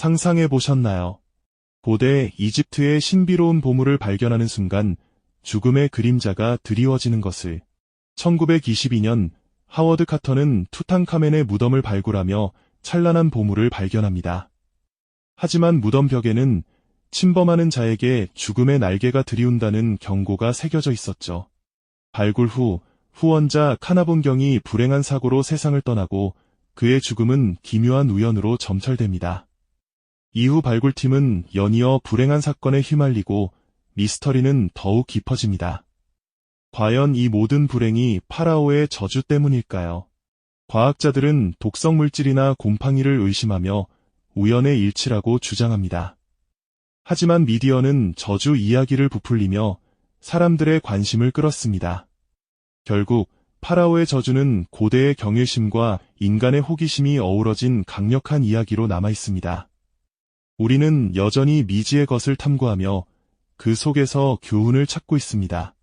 상상해 보셨나요? 고대 이집트의 신비로운 보물을 발견하는 순간 죽음의 그림자가 드리워지는 것을 1922년 하워드 카터는 투탕카멘의 무덤을 발굴하며 찬란한 보물을 발견합니다. 하지만 무덤 벽에는 침범하는 자에게 죽음의 날개가 들이운다는 경고가 새겨져 있었죠. 발굴 후 후원자 카나본경이 불행한 사고로 세상을 떠나고 그의 죽음은 기묘한 우연으로 점철됩니다. 이후 발굴팀은 연이어 불행한 사건에 휘말리고 미스터리는 더욱 깊어집니다. 과연 이 모든 불행이 파라오의 저주 때문일까요? 과학자들은 독성 물질이나 곰팡이를 의심하며 우연의 일치라고 주장합니다. 하지만 미디어는 저주 이야기를 부풀리며 사람들의 관심을 끌었습니다. 결국 파라오의 저주는 고대의 경외심과 인간의 호기심이 어우러진 강력한 이야기로 남아 있습니다. 우리는 여전히 미지의 것을 탐구하며 그 속에서 교훈을 찾고 있습니다.